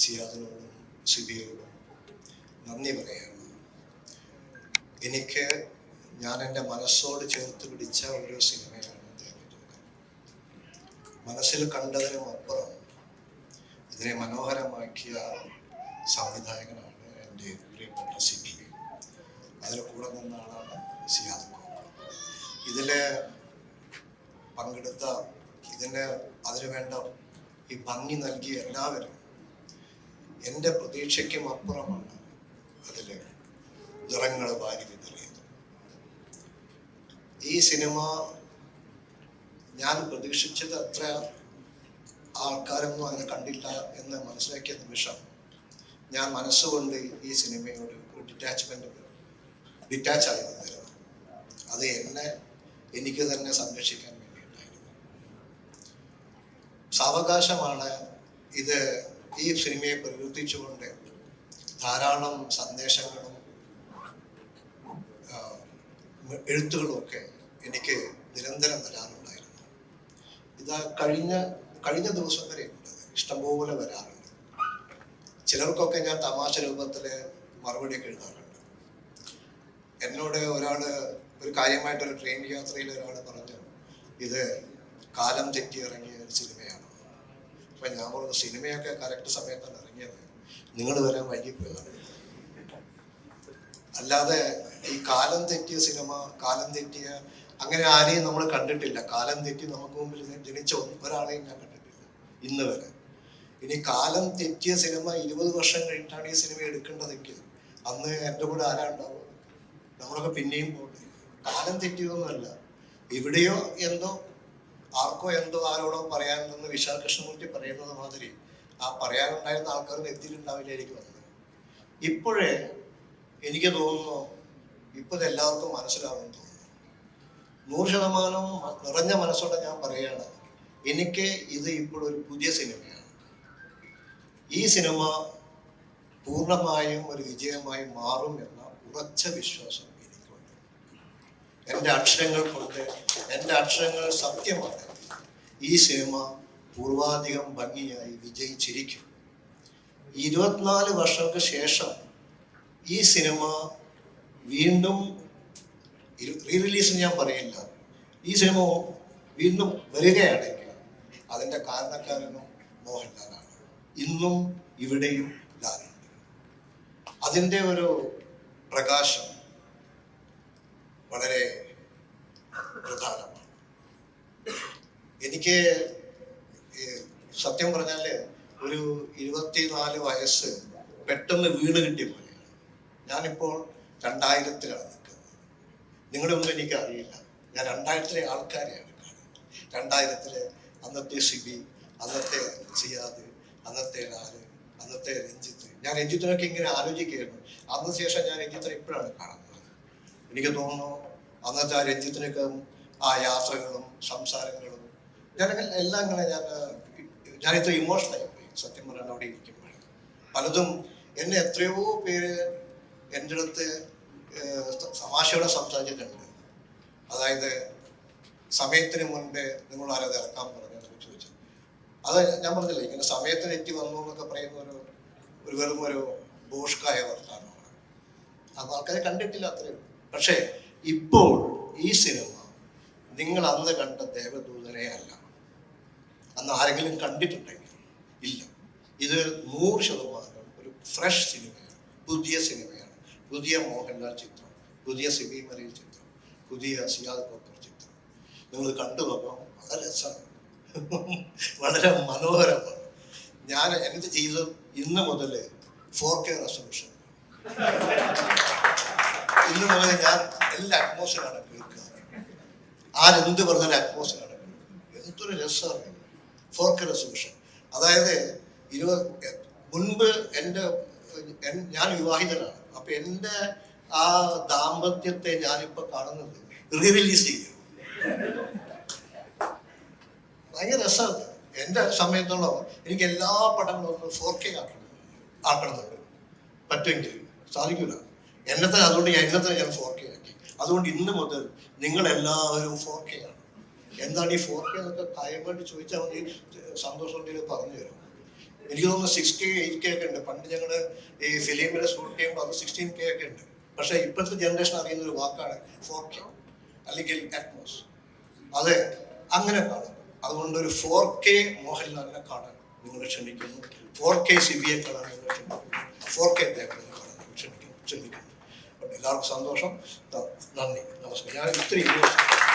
സിയാദിനോടും സിബിയോടും നന്ദി പറയുന്നു. എനിക്ക് ഞാൻ എന്റെ മനസ്സോട് ചേർത്ത് പിടിച്ച ഒരു സിനിമയാണ് മനസ്സിൽ കണ്ടതിനും അപ്പുറം ഇതിനെ മനോഹരമാക്കിയ സംവിധായകനാണ് എന്റെ പ്രിയപ്പെട്ട സിബി അതിന് കൂടെ നിന്ന ആളാണ് സിയാദ് ഇതിൽ പങ്കെടുത്ത ഇതിന് അതിനു വേണ്ട ഈ ഭംഗി നൽകിയ എല്ലാവരും എന്റെ പ്രതീക്ഷയ്ക്കും അപ്പുറമാണ് അതിൽ നിറങ്ങൾ വാരി വിതറിയത്. ഈ സിനിമ ഞാൻ പ്രതീക്ഷിച്ചത് അത്ര ആൾക്കാരൊന്നും അതിനെ കണ്ടില്ല എന്ന് മനസ്സിലാക്കിയ നിമിഷം ഞാൻ മനസ്സുകൊണ്ട് ഈ സിനിമയോട് ഒരു ഡിറ്റാച്ച്മെന്റ് ഡിറ്റാച്ച് ആയി നിന്നിരുന്നു അത് എന്നെ എനിക്ക് തന്നെ സംരക്ഷിക്കാൻ വേണ്ടിയിട്ടായിരുന്നു. സാവകാശമാണ് ഇത് ഈ സിനിമയെ പ്രകീർത്തിച്ചുകൊണ്ട് ധാരാളം സന്ദേശങ്ങളും എഴുത്തുകളും ഒക്കെ എനിക്ക് നിരന്തരം വരാറുണ്ടായിരുന്നു. ഇത് കഴിഞ്ഞ കഴിഞ്ഞ ദിവസം വരെ ഉണ്ട് ഇഷ്ടംപോലെ വരാറുണ്ട്. ചിലർക്കൊക്കെ ഞാൻ തമാശ രൂപത്തിൽ മറുപടിയൊക്കെ എഴുതാറുണ്ട്. എന്നോട് ഒരാൾ ഒരു കാര്യമായിട്ടൊരു ട്രെയിൻ യാത്രയിൽ ഒരാൾ പറഞ്ഞു ഇത് കാലം തെറ്റി ഇറങ്ങിയ ഒരു സിനിമയാണ്? അപ്പൊ ഞാൻ പറഞ്ഞു സിനിമയൊക്കെ കറക്റ്റ് സമയത്താണ് ഇറങ്ങിയത്. നിങ്ങൾ വരാൻ വൈകിപ്പോയതാണ് അല്ലാതെ ഈ കാലം തെറ്റിയ സിനിമ കാലം തെറ്റിയ അങ്ങനെ ആരെയും നമ്മൾ കണ്ടിട്ടില്ല. കാലം തെറ്റി നമുക്ക് മുമ്പിൽ ജനിച്ച ഒരാളെയും ഞാൻ കണ്ടിട്ടില്ല. ഇന്ന് വരെ. ഇനി കാലം തെറ്റിയ സിനിമ ഇരുപത് വർഷം കഴിഞ്ഞിട്ടാണ് ഈ സിനിമ എടുക്കേണ്ടതെങ്കിൽ അന്ന് എന്റെ കൂടെ ആരാ ഉണ്ടാവുക? നമ്മളൊക്കെ പിന്നെയും പോകട്ടെ. കാലം തെറ്റിയതൊന്നുമല്ല. എവിടെയോ എന്തോ ആർക്കോ എന്തോ ആരോടോ പറയാനുണ്ടെന്ന് വിശാൽ കൃഷ്ണമൂർത്തി പറയുന്നത് മാതിരി ആ പറയാനുണ്ടായിരുന്ന ആൾക്കാർക്ക് എത്തിയിട്ടുണ്ടാവില്ലായിരിക്കും വന്നത് ഇപ്പോഴേ എനിക്ക് തോന്നുന്നു ഇപ്പൊ എല്ലാവർക്കും മനസ്സിലാവുമെന്ന് തോന്നുന്നു. നൂറ് ശതമാനം നിറഞ്ഞ മനസ്സോടെ ഞാൻ പറയുകയാണ് എനിക്ക് ഇത് ഇപ്പോഴൊരു പുതിയ സിനിമയാണ്. ഈ സിനിമ പൂർണമായും ഒരു വിജയമായി മാറും എന്ന ഉറച്ച വിശ്വാസം എന്റെ അക്ഷരങ്ങൾ കൊണ്ട് എന്റെ അക്ഷരങ്ങൾ സത്യമാണ്. ഈ സിനിമ പൂർവാധികം ഭംഗിയായി വിജയിച്ചിരിക്കും. ഇരുപത്തിനാല് വർഷങ്ങൾക്ക് ശേഷം ഈ സിനിമ വീണ്ടും റീ റിലീസ് ഞാൻ പറയില്ല ഈ സിനിമ വീണ്ടും വരികയാണെങ്കിൽ അതിന്റെ കാരണക്കാരനും മോഹൻലാലാണ്. ഇന്നും ഇവിടെയും ലാലുണ്ട് അതിന്റെ ഒരു പ്രകാശം വളരെ പ്രധാനമാണ് എനിക്ക് സത്യം പറഞ്ഞാൽ ഒരു ഇരുപത്തിനാല് വയസ്സ് പെട്ടെന്ന് വീണ് കിട്ടിയ പോലെയാണ്. ഞാനിപ്പോൾ രണ്ടായിരത്തിലാണ് നിൽക്കുന്നത്. നിങ്ങളുടെ ഒന്നും എനിക്ക് അറിയില്ല ഞാൻ രണ്ടായിരത്തിലെ ആൾക്കാരെയാണ് കാണുന്നത്. രണ്ടായിരത്തിലെ അന്നത്തെ സിബി അന്നത്തെ സിയാദ് അന്നത്തെ ലാൽ അന്നത്തെ രഞ്ജിത്ത്. ഞാൻ രഞ്ജിത്തിനൊക്കെ ഇങ്ങനെ ആലോചിക്കുകയായിരുന്നു. അതിനുശേഷം ശേഷം ഞാൻ രഞ്ജിത്തിനെ ഇപ്പോഴാണ് കാണുന്നത്. എനിക്ക് തോന്നുന്നു അന്നത്തെ ആ രഞ്ജിത്തിനൊക്കെ ആ യാത്രകളും സംസാരങ്ങളും ഞാൻ എല്ലാം ഇങ്ങനെ ഞാൻ ഞാനിത്ര ആയി പോയി സത്യം പറയാൻ അവിടെ ഇരിക്കുമ്പോൾ. പലതും എന്നെ എത്രയോ പേര് എന്റെ അടുത്ത് സമാശയോടെ സംസാരിച്ചിട്ടുണ്ട്. അതായത് സമയത്തിന് മുൻപേ നിങ്ങൾ ആരത് ഇറക്കാൻ പറഞ്ഞു ചോദിച്ചു. അത് ഞാൻ പറഞ്ഞില്ല ഇങ്ങനെ സമയത്തിന് എത്തി വന്നു എന്നൊക്കെ പറയുന്ന ഒരു ഒരു വെറും ഒരു ബോഷ്കായ വർത്താനമാണ് അത് ആൾക്കാരെ കണ്ടിട്ടില്ല അത്രയും. പക്ഷേ ഇപ്പോൾ ഈ സിനിമ നിങ്ങൾ അന്ന് കണ്ട ദേവദൂതനെ അല്ല. അന്ന് ആരെങ്കിലും കണ്ടിട്ടുണ്ടെങ്കിൽ ഇല്ല. ഇത് നൂറ് ശതമാനം ഒരു ഫ്രഷ് സിനിമയാണ്. പുതിയ സിനിമയാണ്. പുതിയ മോഹൻലാൽ ചിത്രം പുതിയ സിബി ചിത്രം പുതിയ സിയാദ് കോക്കർ ചിത്രം. നിങ്ങൾ കണ്ടു നോക്കാം വളരെ രസമാണ്. വളരെ മനോഹരമാണ്. ഞാൻ എന്ത് ചെയ്തു ഇന്ന് മുതൽ ഫോർ കെ റെസൊല്യൂഷൻ ഇന്ന് മുതൽ ഞാൻ എല്ലാ അറ്റ്മോസ്ഫിയറാണ് കേൾക്കുക. ആരെന്ത് പറഞ്ഞാലും അറ്റ്മോസ്ഫിയറാണ് കേൾക്കുക. എന്തൊരു രസമാണ്. ഫോർ റെസൊല്യൂഷൻ അതായത് ഇരുപത് മുൻപ് എന്റെ എൻ- ഞാൻ വിവാഹിതനാണ്. അപ്പൊ എന്റെ ആ ദാമ്പത്യത്തെ ഞാനിപ്പോ കാണുന്നത് റീ റിലീസ് ചെയ്യും ഭയങ്കര രസമാണ് എന്റെ സമയത്തോളം എനിക്ക് എല്ലാ പടങ്ങളും ഒന്ന് ഫോർ കെ ആക്കണം ആക്കണമെന്നുണ്ട്. പറ്റുമെങ്കിൽ സാധിക്കില്ല എന്നത്തെ അതുകൊണ്ട് ഞാൻ ഇന്നത്തെ ഞാൻ ഫോർ കെ ആക്കി. അതുകൊണ്ട് ഇന്ന് മുതൽ നിങ്ങൾ എല്ലാവരും ഫോർ കെ ആണ് എന്താണ് ഈ ഫോർ കെ എന്നൊക്കെ കാര്യമായിട്ട് ചോദിച്ചാൽ മതി. സന്തോഷം ഉണ്ടെങ്കിൽ പറഞ്ഞു തരും. എനിക്ക് തോന്നുന്നു സിക്സ് കെ എയ്റ്റ് കെ ഒക്കെ ഉണ്ട്. പണ്ട് ഞങ്ങൾ ഈ ഫിലിമിലെ ഷൂട്ട് ചെയ്യുമ്പോൾ അത് സിക്സ്റ്റീൻ കെ ഒക്കെ ഉണ്ട്. പക്ഷേ ഇപ്പോഴത്തെ ജനറേഷൻ അറിയുന്ന ഒരു വാക്കാണ് ഫോർ കെ അല്ലെങ്കിൽ അറ്റ്മോസ് അതെ അങ്ങനെ കാണും. അതുകൊണ്ട് ഒരു ഫോർ കെ മോഹൻലാലിനെ കാണാൻ നിങ്ങൾ ക്ഷണിക്കുന്നു. ഫോർ കെ സിബിയെ കാണാൻ നിങ്ങൾ ക്ഷണിക്കുന്നു. ഫോർ കെ ദേവനെ കാണാൻ നിങ്ങൾ ക്ഷണിക്കുന്നു. ക്ഷണിക്കുന്നു. എല്ലാവർക്കും സന്തോഷം. നന്ദി. നമസ്കാരം. ഞാൻ ഇത്രയും